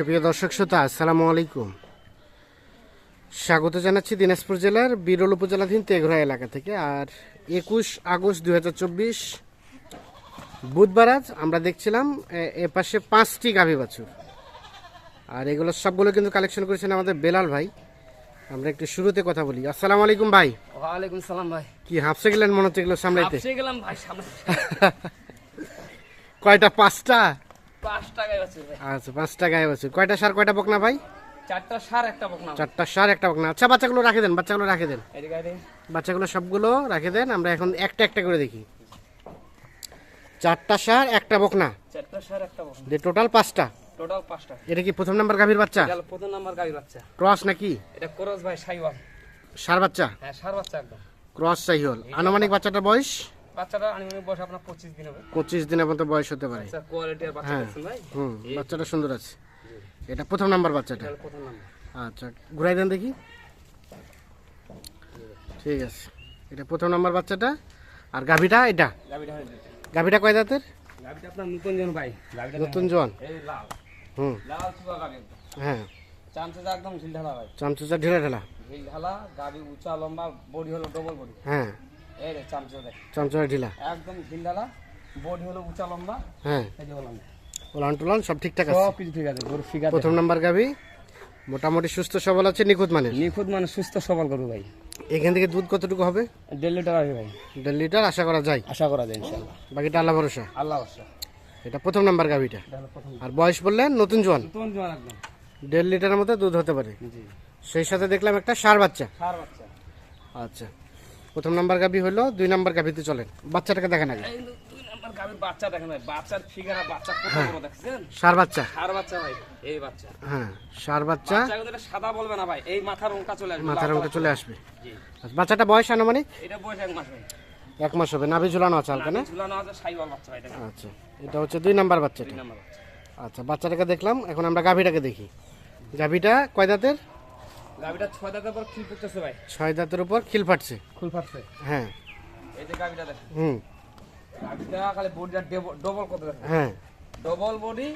সুপ্রিয় দর্শক শ্রোতা আসসালামু আলাইকুম। স্বাগত জানাচ্ছি দিনাজপুর জেলার বিরল উপজেলাধীন তেঘরা এলাকা থেকে। আর একুশ আগস্ট দু হাজার চব্বিশ বুধবার আজ আমরা দেখছিলাম এ- এ পাশে পাঁচটি গাভী বাছুর। আর এগুলো সবগুলো কিন্তু কালেকশন করেছেন আমাদের বেলাল ভাই। আমরা একটু শুরুতে কথা বলি। আসসালামু আলাইকুম ভাই। ওয়ালাইকুম সালাম ভাই। কি হাফসে গেলেন মনে হচ্ছে এগুলো সামলাইতে? গেলাম ভাই কয়টা? পাঁচটা? আচ্ছা পাঁচটা গায়ে বাছুর কয়টা সার কয়টা বকনা ভাই? চারটা সার একটা বকনা চারটা সার একটা বকনা। আচ্ছা বাচ্চাগুলো রাখে দেন বাচ্চাগুলো রাখে দেন। বাচ্চাগুলো সবগুলো রাখে দেন আমরা এখন একটা একটা করে দেখি। চারটা সার একটা বকনা। চারটা সার একটা বকনা। দিয়ে টোটাল পাঁচটা। টোটাল পাঁচটা। এটা কি প্রথম নাম্বার গাভীর বাচ্চা? প্রথম নাম্বার গাড়ি বাচ্চা। ক্রস নাকি? এটা করস ভাই সাইওয়াল। সার বাচ্চা? হ্যাঁ সার বাচ্চা একদম। ক্রস চাই হল আনুমানিক বাচ্চাটার বয়স? বাচ্চাটা আনুমানিক বয়স আপনার পঁচিশ দিন হবে। পঁচিশ দিনের মতো বয়স হতে পারে। আচ্ছা কোয়ালিটি আর বাচ্চা হ্যাঁ। ভাই? হুম বাচ্চাটা সুন্দর আছে। এটা প্রথম নাম্বার বাচ্চাটা। এটা প্রথম নাম্বার। আচ্ছা ঘুরাই দেন দেখি। ঠিক আছে। এটা প্রথম নাম্বার বাচ্চাটা। আর গাভীটা এটা। গাভীটা কয় দাঁতের আপনার নতুন জন ভাই। নতুন এই লাল। হুম। লাল হ্যাঁ। চামচা একদম ঢালা ভাই। ঢেলা ঢেলা। ঢালা গাড়ি উঁচা লম্বা বডি হলো ডবল বডি হ্যাঁ। এই রে চামচা দেখ চামচুচা ঢিলা। একদম ঝিল বডি হলো উঁচা লম্বা হ্যাঁ। এই যে বললাম ওলান টুলান সব ঠিকঠাক আছে? সব কিছু ঠিক আছে গরু ফিগার প্রথম নাম্বার গাভী। মোটামুটি সুস্থ সবল আছে নিখুঁত মানের? নিখুঁত মানে সুস্থ সবল গরু ভাই। এখান থেকে দুধ কতটুকু হবে? দেড় লিটার আসবে ভাই। দেড় লিটার আশা করা যায়? আশা করা যায় ইনশাল্লাহ বাকিটা আল্লাহ ভরসা? আল্লাহ আশা এটা প্রথম নাম্বার গাভীটা। আর বয়স বললেন নতুন জোয়ান? নতুন জোয়ান একদম। দেড় লিটারের মতো দুধ হতে পারে। সেই সাথে দেখলাম একটা সার বাচ্চা। সার বাচ্চা। আচ্ছা। প্রথম নাম্বার গাভী হলো দুই নাম্বার গাভীতে চলেন। বাচ্চাটাকে দেখেন আগে। গাভীর বাচ্চা দেখেন ভাই বাচ্চার ফিগার বাচ্চা কত বড় দেখছেন? সার বাচ্চা। সার বাচ্চা ভাই এই বাচ্চা। হ্যাঁ সার বাচ্চা। বাচ্চা সাদা বলবে না ভাই এই মাথার চলে আসবে। মাথার চলে আসবে। জি। বাচ্চাটা বয়স আনুমানিক? এটা বয়স এক মাস ভাই। এক মাস হবে। নাভি ঝুলানো আছে হালকা না? ঝুলানো আছে সাইওয়াল বাচ্চা ভাই আচ্ছা এটা হচ্ছে দুই নাম্বার বাচ্চাটা। দুই নাম্বার বাচ্চা। আচ্ছা বাচ্চাটাকে দেখলাম এখন আমরা গাভীটাকে দেখি। গাভীটা কয় দাঁতের? গাভীটা ছয় দাঁতের পর খিল ভাই। ছয় দাঁতের উপর খিল ফাটছে। খুল ফাটছে? হ্যাঁ। এই যে দেখেন। হুম। গাভীটা খালি বডিটা ডবল দেখেন। হ্যাঁ। ডবল বডি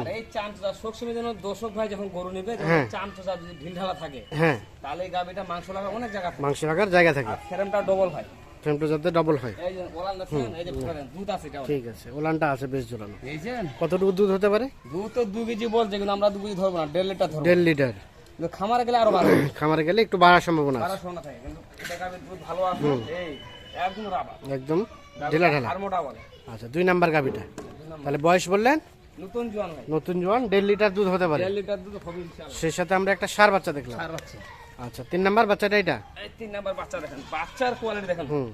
আর এই সবসময় যেন দর্শক ভাই যখন গরু নেবে হ্যাঁ। চামচা যদি ঢিল ঢালা থাকে হ্যাঁ। তাহলে এই গাভীটা মাংস লাগা অনেক জায়গা থাকে। মাংস রাখার জায়গা থাকে। আর ফ্রেমটা ডবল হয়। ফ্রেমটা যাতে ডবল হয়। এই যে ওলান দেখছেন এই যে ফ্রেম দুধ আছে এটা ঠিক আছে ওলানটা আছে বেশ ঝুলানো বুঝছেন কতটুকু দুধ হতে পারে? দুধ তো দু কেজি বলছে কিন্তু আমরা দু কেজি ধরবো না দেড় লিটার ধরবো। দেড় লিটার। খামারে গেলে আরও ভালো খামারে গেলে একটু বাড়ার সম্ভাবনা থাকে কিন্তু এটা দুধ ভালো এই একদম রাবা একদম ঢিলা ঢালা। আর মোটা বলে। আচ্ছা দুই নাম্বার গাভীটা। তাহলে বয়স বললেন? নতুন জোয়ান নতুন জোয়ান দেড় লিটার দুধ হতে পারে। দেড় লিটার দুধ হবে সেই সাথে আমরা একটা সার বাচ্চা দেখলাম। বাচ্চা। আচ্ছা তিন নাম্বার বাচ্চাটা এটা? তিন নাম্বার বাচ্চা দেখেন বাচ্চার কোয়ালিটি দেখেন। হুম।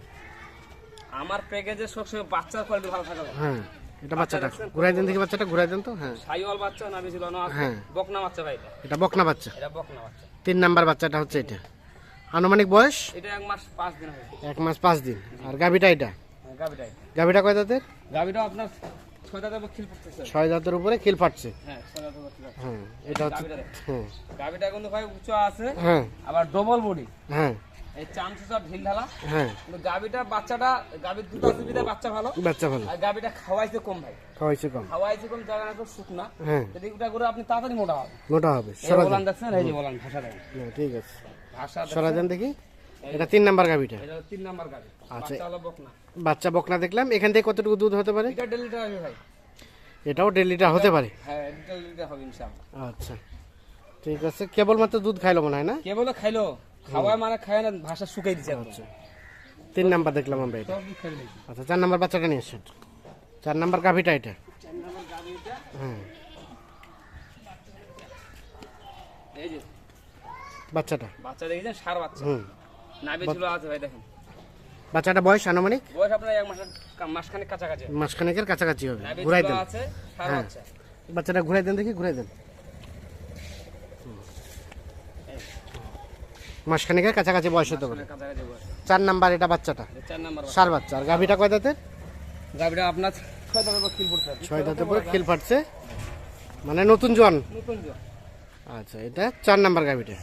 আমার প্যাকেজে সবসময় বাচ্চার কোয়ালিটি ভালো থাকে হ্যাঁ। এটা বাচ্চাটা। ঘুরাই দেন দেখি বাচ্চাটা ঘুরাই দেন তো? হ্যাঁ। সাইওয়াল বাচ্চা না বেশি লনা? আছে হ্যাঁ। বকনা বাচ্চা ভাই এটা। বকনা বাচ্চা। এটা বকনা বাচ্চা। তিন নাম্বার বাচ্চাটা হচ্ছে এটা। আনুমানিক বয়স? এটা এক মাস পাঁচ দিন হয়েছে এক মাস পাঁচ দিন। আর গাভীটা এটা? গাভিটা গাভীটা কয় দাঁতের? গাভিটা আপনার ছয় দাঁতের উপরে খিল ফাটছে। হ্যাঁ খিল আছে। হ্যাঁ এটা হচ্ছে হ্যাঁ। কিন্তু ভাই উঁচু আছে। হ্যাঁ। আবার ডবল বডি হ্যাঁ। এই চামচুচা ঢিল ঢালা। হ্যাঁ। বাচ্চাটা দুটো সুবিধা বাচ্চা ভালো। বাচ্চা ভালো। আর গাভিটা খাওয়াইছে কম ভাই। খাওয়াইছে কম। খাওয়াইছে কম জায়গা না তো শুকনা হ্যাঁ। যদি ওটা করে আপনি তাড়াতাড়ি মোটা হবে মোটা হবে এই সরা বলান দেখছেন এই যে বলান ভাষা দেন ঠিক আছে। ভাষা সরা দেন দেখি। এটা তিন নাম্বার গাভীটা। এটা তিন নাম্বার গাভি। আচ্ছা। বকনা। বাচ্চা বকনা দেখলাম। এখান থেকে কতটুকু দুধ হতে পারে? এটা ডেলি আসবে ভাই। এটাও দেড় লিটার হতে পারে? হ্যাঁ হবে ইনশাআল্লাহ। আচ্ছা। ঠিক আছে। কেবলমাত্র দুধ খাইলো মনে হয় না? কেবল খাইলো। খাওয়ায় মানে খায় না ভাষা শুকাই দিচ্ছে আচ্ছা। তিন নাম্বার দেখলাম আমরা এটা। আচ্ছা চার নাম্বার বাচ্চাটা নিয়ে আসছেন চার নাম্বার গাভীটা এটা। হ্যাঁ বাচ্চাটা। বাচ্চা দেখেছেন? সার বাচ্চা। হুম। নাভি ঝুলো আছে ভাই দেখেন। বাচ্চাটা বয়স আনুমানিক? বয়স আপনার এক মাসখানেক কাছাকাছি মাসখানেকের কাছাকাছি হবে। ঘুরাই দেন। আছে সার হ্যাঁ। বাচ্চা। বাচ্চাটা ঘুরাই দেন দেখি ঘুরাই দেন। মাসখানেকের কাছাকাছি বয়স হতে পারে। চার নাম্বার এটা বাচ্চাটা? চার নাম্বার সার বাচ্চা। আর গাভীটা কয় দাঁতের? গাভিটা আপনার ছয় দাঁতের পরে খিল ফাটছে মানে নতুন জোয়ান? আচ্ছা এটা চার নাম্বার গাভীটা।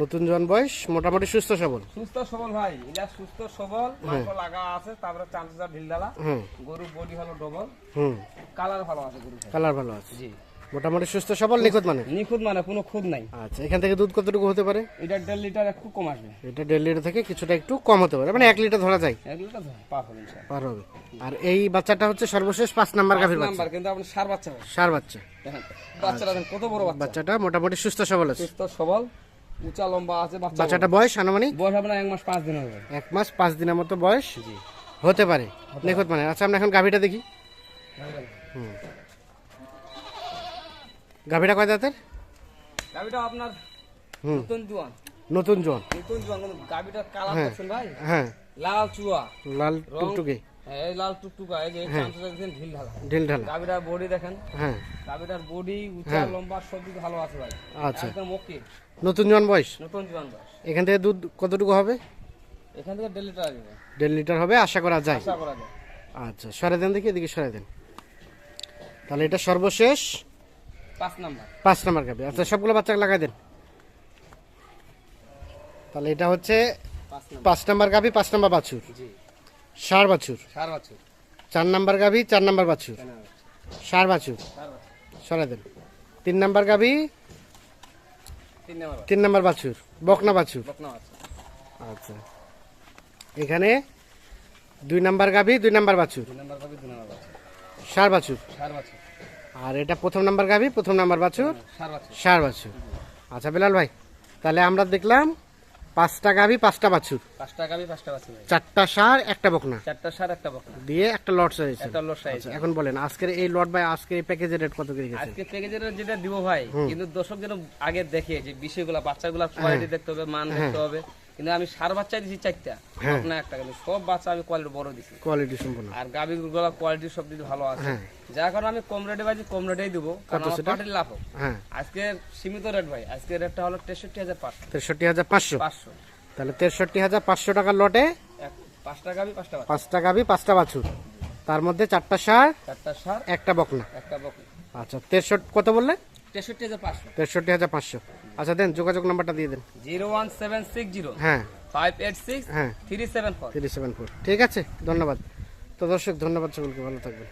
নতুন জোয়ান বয়স মোটামুটি সুস্থ সবল? সুস্থ সবল ভাই এটা সুস্থ সবল মাংস লাগা আছে তারপরে চামচা ঢিল ডালা হুম। গরু বডি হলো ডবল। হুম। কালার ভালো আছে গরু কালার ভালো আছে। জি। মোটামুটি সুস্থ সবল নিখুঁত মানে? নিখুঁত মানে কোনো খুদ নাই। আচ্ছা এখান থেকে দুধ কতটুকু হতে পারে? এটা দেড় লিটার একটু কম আসবে। এটা দেড় লিটার থেকে কিছুটা একটু কম হতে পারে মানে এক লিটার ধরা যায়। এক লিটার পার হবে। পার হবে। আর এই বাচ্চাটা হচ্ছে সর্বশেষ পাঁচ নাম্বার গাভীর বাচ্চা। নাম্বার কিন্তু আপনি সার বাচ্চা সার বাচ্চা। দেখেন কত বড় বাচ্চা। বাচ্চাটা মোটামুটি সুস্থ সবল আছে। সুস্থ সবল উঁচা লম্বা আছে বাচ্চা বাচ্চাটা বয়স আনুমানিক? বয়স আপনার এক মাস পাঁচ দিন হবে। এক মাস পাঁচ দিনের মতো বয়স হতে পারে নিখুঁত মানে। আচ্ছা আমরা এখন গাভীটা দেখি। গাভীটা কয় দাঁতের গাবিটা আপনার নতুন জোয়ান। নতুন জোয়ান। নতুন জোয়ান গাবিটার কালার হ্যাঁ। দেখছেন ভাই। হ্যাঁ। লাল চুয়া। লাল টুকটুকে। হ্যাঁ, এই লাল টুকটুকা এই যে চামচটা দেখছেন ঢিল ঢালা। ঢিল ঢালা। গাবিটার বডি দেখেন। হ্যাঁ। গাবিটার বডি উঁচা হ্যাঁ। লম্বা সব দিক ভালো আছে ভাই। আচ্ছা। একদম ওকে নতুন জোয়ান বয়স? নতুন জোয়ান বয়স। এখান থেকে দুধ কতটুকু হবে? এখান থেকে দেড় লিটার আসবে। দেড় লিটার হবে আশা করা যায়। আশা করা যায়। আচ্ছা সরে দেন দেখি এদিকে সরে দেন। তাহলে এটা সর্বশেষ। পাঁচ নাম্বার। গাবি আচ্ছা সবগুলো বাচ্চাকে লাগাই দেন। তাহলে এটা হচ্ছে পাঁচ নাম্বার। গাবি পাঁচ নাম্বার বাছুর। সার বাছুর। চার নাম্বার গাবি চার নাম্বার বাছুর। সার বাছুর। সার বাছুর। সরে দেন। তিন নাম্বার গাবি তিন নাম্বার বাছুর। বকনা বাছুর। আচ্ছা। এখানে দুই নাম্বার গাবি দুই নাম্বার বাছুর। দুই দুই নাম্বার বাছুর। সার বাছুর। সার বাছুর। আর এটা প্রথম নাম্বার গাবি প্রথম নাম্বার বাছুর? সার বাছুর। সার বাছুর। আচ্ছা বিলাল ভাই তাহলে আমরা দেখলাম পাঁচটা গাবি পাঁচটা বাছুর। পাঁচটা গাবি পাঁচটা বাছুর চারটা সার একটা বকনা। চারটা সার একটা বকনা। দিয়ে একটা লট চাইছে একটা লট সাইজ। এখন বলেন আজকের এই লট ভাই আজকের এই প্যাকেজের রেট কত করে গেছে? আজকে প্যাকেজের রেট যেটা দিব ভাই কিন্তু দর্শক যেন আগে দেখে যে বিষয়গুলো বাচ্চাগুলোর কোয়ালিটি দেখতে হবে মান দেখতে হবে। কিন্তু আমি সার বাচ্চা দিছি চারটা। হ্যাঁ। না একটা কিন্তু সব বাচ্চা আমি কোয়ালিটি বড় দিছি। কোয়ালিটি সম্পূর্ণ আর গাবি গুলো কোয়ালিটি সব দিকে ভালো আছে। হ্যাঁ। যার কারণে আমি কম রেটে বাজি কম রেটেই দিব। কারণ আমার? লাভ হোক। হ্যাঁ। আজকে সীমিত রেট ভাই। আজকে রেটটা হলো তেষট্টি হাজার পাঁচশো। তেষট্টি হাজার পাঁচশো? পাঁচশো। তাহলে তেষট্টি হাজার পাঁচশো টাকার লটে এক পাঁচটা গাবি পাঁচটা পাঁচটা গাবি পাঁচটা বাছুর। তার মধ্যে চারটা সার চারটা সার একটা বকনা। একটা বকরি আচ্ছা তেষট্টি কত বললে? তেষট্টি হাজার পাঁচশো। তেষট্টি হাজার পাঁচশো। আচ্ছা দেন যোগাযোগ নাম্বারটা দিয়ে দেন। Zero one seven six zero. হ্যাঁ। ফাইভ এইট সিক্স হ্যাঁ। Three seven four. Three seven four. ঠিক আছে? ধন্যবাদ। তো দর্শক ধন্যবাদ সকলকে। ভালো থাকবেন।